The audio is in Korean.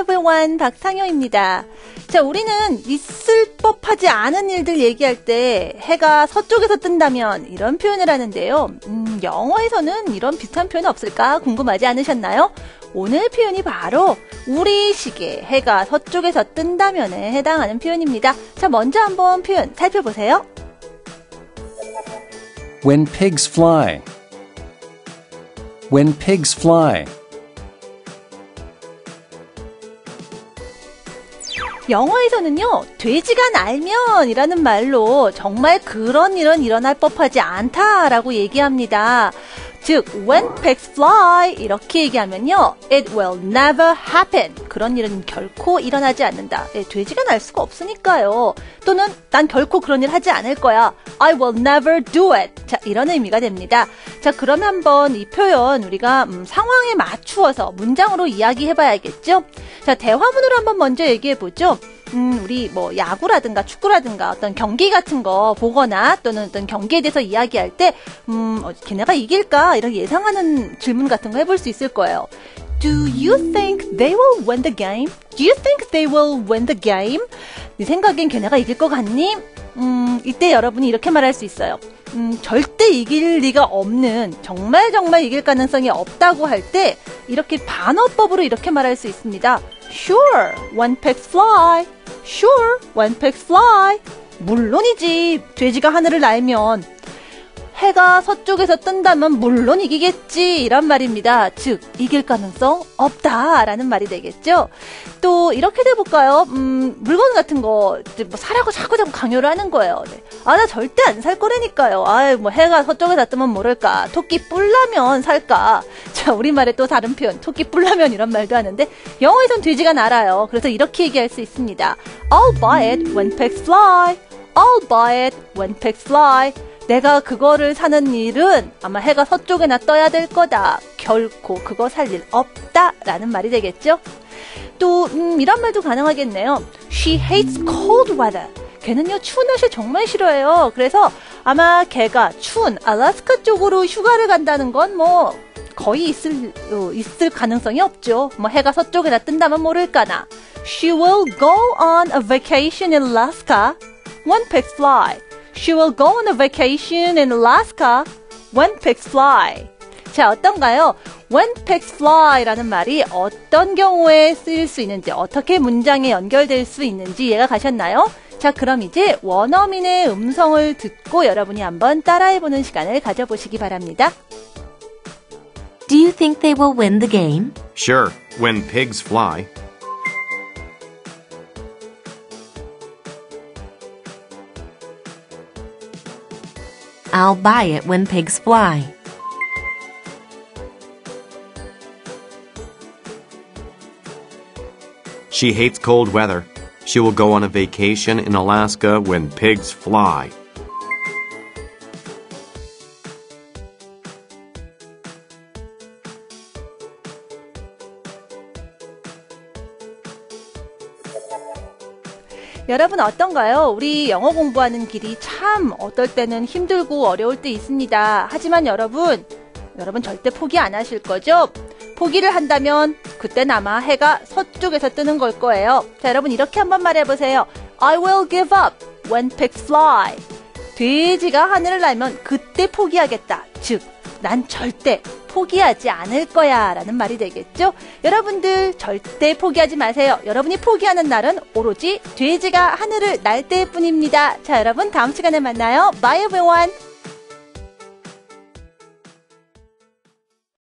everyone. 박상효입니다. 자, 우리는 있을 법하지 않은 일들 얘기할 때 해가 서쪽에서 뜬다면 이런 표현을 하는데요. 음, 영어에서는 이런 비슷한 표현 없을까 궁금하지 않으셨나요? 오늘 표현이 바로 우리 시계 해가 서쪽에서 뜬다면에 해당하는 표현입니다. 자, 먼저 한번 표현 살펴보세요. When pigs fly. When pigs fly. 영어에서는요, 돼지가 날면 이라는 말로 정말 그런 일은 일어날 법하지 않다라고 얘기합니다. 즉, when pigs fly 이렇게 얘기하면요, it will never happen. 그런 일은 결코 일어나지 않는다. 예, 돼지가 날 수가 없으니까요. 또는 난 결코 그런 일 하지 않을 거야. I will never do it. 자, 이런 의미가 됩니다. 자, 그러면 한번 이 표현 우리가 음, 상황에 맞추어서 문장으로 이야기해 봐야겠죠? 자, 대화문으로 한번 먼저 얘기해 보죠. 음, 우리 뭐 야구라든가 축구라든가 어떤 경기 같은 거 보거나 또는 어떤 경기에 대해서 이야기할 때, 음, 어, 걔네가 이길까? 이런 예상하는 질문 같은 거 해볼 수 있을 거예요. Do you think they will win the game? Do you think they will win the game? 네 생각엔 걔네가 이길 것 같니? 음, 이때 여러분이 이렇게 말할 수 있어요. 음, 절대 이길 리가 없는, 정말 정말 이길 가능성이 없다고 할 때, 이렇게 반어법으로 이렇게 말할 수 있습니다. Sure, when pigs fly. Sure, when pigs fly. 물론이지. 돼지가 하늘을 날면 해가 서쪽에서 뜬다면 물론 이기겠지 이란 말입니다. 즉 이길 가능성 없다라는 말이 되겠죠. 또 이렇게 돼볼까요? 음, 물건 같은 거 뭐 사라고 자꾸 자꾸 강요를 하는 거예요. 네. 아나 절대 안 살 거라니까요. 아유 뭐 해가 서쪽에서 뜨면 모를까. 토끼 뿔라면 살까. 자 우리말에 또 다른 표현 토끼 뿔라면 이런 말도 하는데 영어에선 돼지가 날아요. 그래서 이렇게 얘기할 수 있습니다. I'll buy it when pigs fly. I'll buy it when pigs fly. 내가 그거를 사는 일은 아마 해가 서쪽에나 떠야 될 거다. 결코 그거 살 일 없다. 라는 말이 되겠죠? 또, 음, 이런 말도 가능하겠네요. She hates cold weather. 걔는요, 추운 날씨 정말 싫어해요. 그래서 아마 걔가 추운 알라스카 쪽으로 휴가를 간다는 건 뭐, 거의 있을, 어, 있을 가능성이 없죠. 뭐 해가 서쪽에나 뜬다면 모를까나. She will go on a vacation in Alaska when pigs fly. She will go on a vacation in Alaska when pigs fly. 자, 어떤가요? When pigs fly 라는 말이 어떤 경우에 쓰일 수 있는지, 어떻게 문장에 연결될 수 있는지 이해가 가셨나요? 자, 그럼 이제 원어민의 음성을 듣고 여러분이 한번 따라해보는 시간을 가져보시기 바랍니다. Do you think they will win the game? Sure, when pigs fly. I'll buy it when pigs fly. She hates cold weather. She will go on a vacation in Alaska when pigs fly. 여러분 어떤가요? 우리 영어 공부하는 길이 참 어떨 때는 힘들고 어려울 때 있습니다. 하지만 여러분, 여러분 절대 포기 안 하실 거죠? 포기를 한다면 그땐 아마 해가 서쪽에서 뜨는 걸 거예요. 자, 여러분 이렇게 한번 말해보세요. I will give up when pigs fly. 돼지가 하늘을 날면 그때 포기하겠다. 즉, 난 절대 포기하지 않을 거야 라는 말이 되겠죠? 여러분들 절대 포기하지 마세요. 여러분이 포기하는 날은 오로지 돼지가 하늘을 날 때뿐입니다. 자, 여러분 다음 시간에 만나요. Bye everyone!